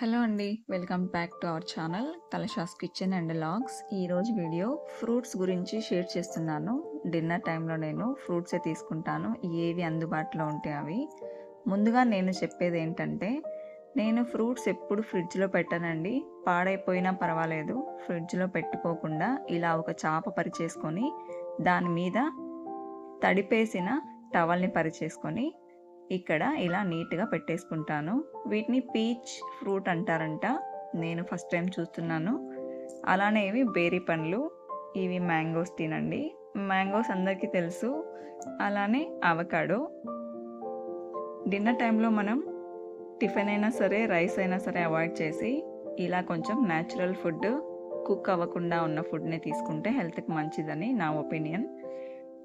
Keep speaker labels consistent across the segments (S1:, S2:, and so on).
S1: Hello అండి welcome back to our channel Talasha's kitchen and logs. ఈరోజు video fruits గురించి share చేస్తున్నాను. Dinner టైంలో నేను ఫ్రూట్సే తీసుకుంటాను. ఏవి అందుబాటులో ఉంటే అవి. ముందుగా నేను చెప్పేది ఏంటంటే నేను ఫ్రూట్స్ ఎప్పుడు ఫ్రిడ్జ్లో పెట్టానండి. పాడైపోయినా పర్వాలేదు. ఫ్రిడ్జ్లో పెట్టుకోకుండా ఇలా ఒక చాప పరిచేసుకొని దాని మీద తడిపేసిన టవల్ని పరిచేసుకొని ఇక్కడ ఇలా నీట్గా పెట్టేసుకుంటాను. వీటిని పీచ్ ఫ్రూట్ అంటారంట. నేను ఫస్ట్ టైం చూస్తున్నాను. అలానే ఇవి బేరీ పండ్లు ఇవి మ్యాంగోస్ తినండి. మ్యాంగోస్ అందరికీ తెలుసు. అలానే అవకాడో. డిన్నర్ టైంలో మనం టిఫిన్ అయినా సరే రైస్ అయినా సరే అవాయిడ్ చేసి ఇలా కొంచెం న్యాచురల్ ఫుడ్ కుక్ అవ్వకుండా ఉన్న ఫుడ్ని తీసుకుంటే హెల్త్కి మంచిదని నా ఒపీనియన్.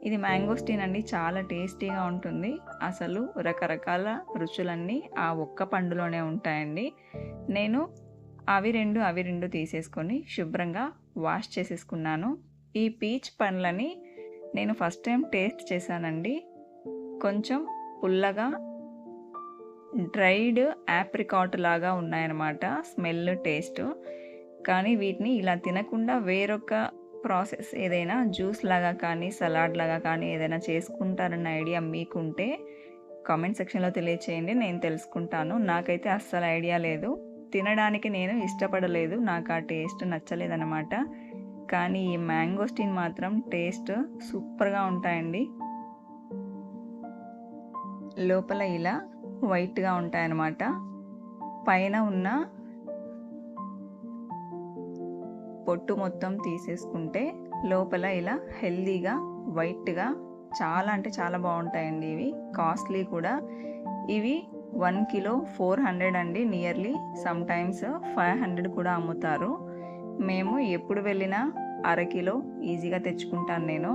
S1: ఇది మ్యాంగోస్ టీన్ అండి. చాలా టేస్టీగా ఉంటుంది. అసలు రకరకాల రుచులన్నీ ఆ ఒక్క పండులోనే ఉంటాయండి. నేను అవి రెండు అవి రెండు తీసేసుకొని శుభ్రంగా వాష్ చేసేసుకున్నాను. ఈ పీచ్ పండ్లని నేను ఫస్ట్ టైం టేస్ట్ చేశానండి. కొంచెం పుల్లగా డ్రైడ్ యాప్రికాట్ లాగా ఉన్నాయన్నమాట. Smell taste. కానీ వీటిని ఇలా తినకుండా వేరొక ప్రాసెస్ ఏదైనా జ్యూస్ లాగా కానీ సలాడ్ లాగా కానీ ఏదైనా చేసుకుంటారన్న ఐడియా మీకుంటే కామెంట్ సెక్షన్లో తెలియచేయండి. నేను తెలుసుకుంటాను. నాకైతే అస్సలు ఐడియా లేదు. తినడానికి నేను ఇష్టపడలేదు. నాకు ఆ టేస్ట్ నచ్చలేదన్నమాట. కానీ ఈ మ్యాంగోస్టీన్ మాత్రం టేస్ట్ సూపర్గా ఉంటాయండి. లోపల ఇలా వైట్గా ఉంటాయన్నమాట. పైన ఉన్న పొట్టు మొత్తం తీసేసుకుంటే లోపల ఇలా హెల్దీగా వైట్గా చాలా అంటే చాలా బాగుంటాయండి ఇవి. కాస్ట్లీ కూడా. ఇవి వన్ కిలో ఫోర్ హండ్రెడ్ అండి. Nearly some times five hundred కూడా అమ్ముతారు. మేము ఎప్పుడు వెళ్ళినా అరకిలో ఈజీగా తెచ్చుకుంటాను నేను.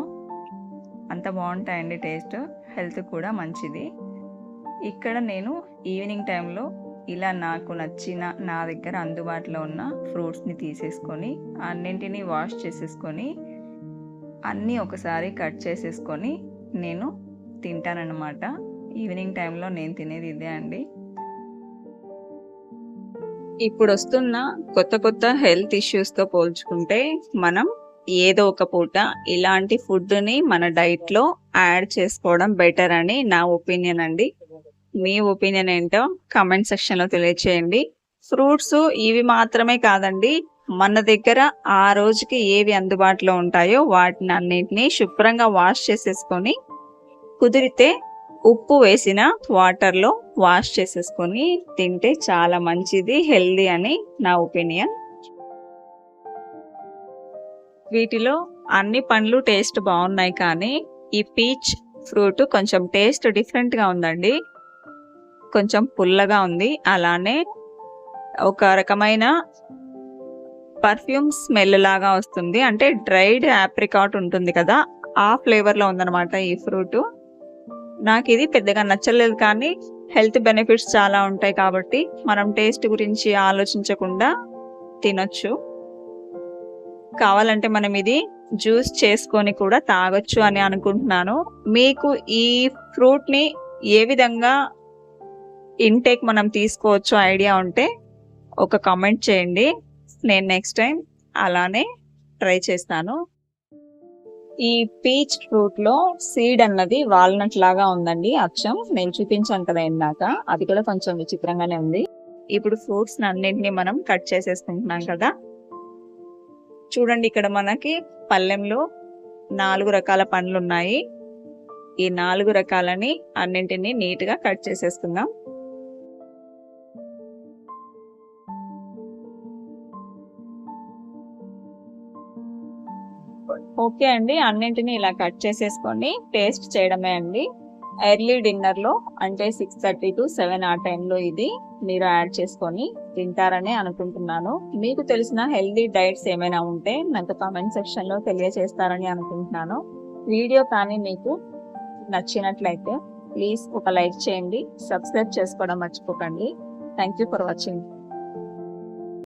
S1: అంత బాగుంటాయండి టేస్ట్. హెల్త్ కూడా మంచిది. ఇక్కడ నేను ఈవినింగ్ టైంలో ఇలా నాకు నచ్చిన నా దగ్గర అందుబాటులో ఉన్న ఫ్రూట్స్ని తీసేసుకొని అన్నింటినీ వాష్ చేసేసుకొని అన్నీ ఒకసారి కట్ చేసేసుకొని నేను తింటానన్నమాట. ఈవినింగ్ టైంలో నేను తినేది ఇదే అండి. ఇప్పుడు వస్తున్న కొత్త కొత్త హెల్త్ ఇష్యూస్తో పోల్చుకుంటే మనం ఏదో ఒక పూట ఇలాంటి ఫుడ్ని మన డైట్లో యాడ్ చేసుకోవడం బెటర్ అని నా ఒపీనియన్ అండి. మీ ఒపీనియన్ ఏంటో కమెంట్ సెక్షన్లో తెలియచేయండి. ఫ్రూట్స్ ఇవి మాత్రమే కాదండి మన దగ్గర ఆ రోజుకి ఏవి అందుబాటులో ఉంటాయో వాటిని అన్నింటినీ శుభ్రంగా వాష్ చేసేసుకొని కుదిరితే ఉప్పు వేసిన వాటర్లో వాష్ చేసేసుకొని తింటే చాలా మంచిది హెల్దీ అని నా ఒపీనియన్. వీటిలో అన్ని పండ్లు టేస్ట్ బాగున్నాయి కానీ ఈ పీచ్ ఫ్రూట్ కొంచెం టేస్ట్ డిఫరెంట్గా ఉందండి. కొంచెం పుల్లగా ఉంది. అలానే ఒక రకమైన పర్ఫ్యూమ్ స్మెల్ లాగా వస్తుంది. అంటే డ్రైడ్ యాప్రికాట్ ఉంటుంది కదా ఆ ఫ్లేవర్లో ఉందన్నమాట ఈ ఫ్రూట్. నాకు ఇది పెద్దగా నచ్చలేదు కానీ హెల్త్ బెనిఫిట్స్ చాలా ఉంటాయి కాబట్టి మనం టేస్ట్ గురించి ఆలోచించకుండా తినొచ్చు. కావాలంటే మనం ఇది జ్యూస్ చేసుకొని కూడా తాగొచ్చు అని అనుకుంటున్నాను. మీకు ఈ ఫ్రూట్ని ఏ విధంగా ఇంటేక్ మనం తీసుకోవచ్చు ఐడియా ఉంటే ఒక కామెంట్ చేయండి. నేను నెక్స్ట్ టైం అలానే ట్రై చేస్తాను. ఈ పీచ్ ఫ్రూట్లో సీడ్ అన్నది వాల్నట్ లాగా ఉందండి. అచ్చం నేను చూపించాను కదా ఇందాక. అది కూడా కొంచెం విచిత్రంగానే ఉంది. ఇప్పుడు ఫ్రూట్స్ అన్నింటినీ మనం కట్ చేసేసుకుంటున్నాం కదా. చూడండి ఇక్కడ మనకి పళ్ళెంలో నాలుగు రకాల పండ్లు ఉన్నాయి ఈ నాలుగు రకాలని అన్నింటినీ నీట్గా కట్ చేసేసుకుందాం. ఓకే అండి అన్నింటినీ ఇలా కట్ చేసేసుకొని టేస్ట్ చేయడమే అండి. ఎర్లీ డిన్నర్లో అంటే సిక్స్ థర్టీ టు సెవెన్ ఆ టైంలో ఇది మీరు యాడ్ చేసుకొని తింటారని అనుకుంటున్నాను. మీకు తెలిసిన హెల్దీ డైట్స్ ఏమైనా ఉంటే నాకు కామెంట్ సెక్షన్లో తెలియజేస్తారని అనుకుంటున్నాను. వీడియో కానీ మీకు నచ్చినట్లయితే ప్లీజ్ ఒక లైక్ చేయండి సబ్స్క్రైబ్ చేసుకోవడం మర్చిపోకండి. Thank you for watching.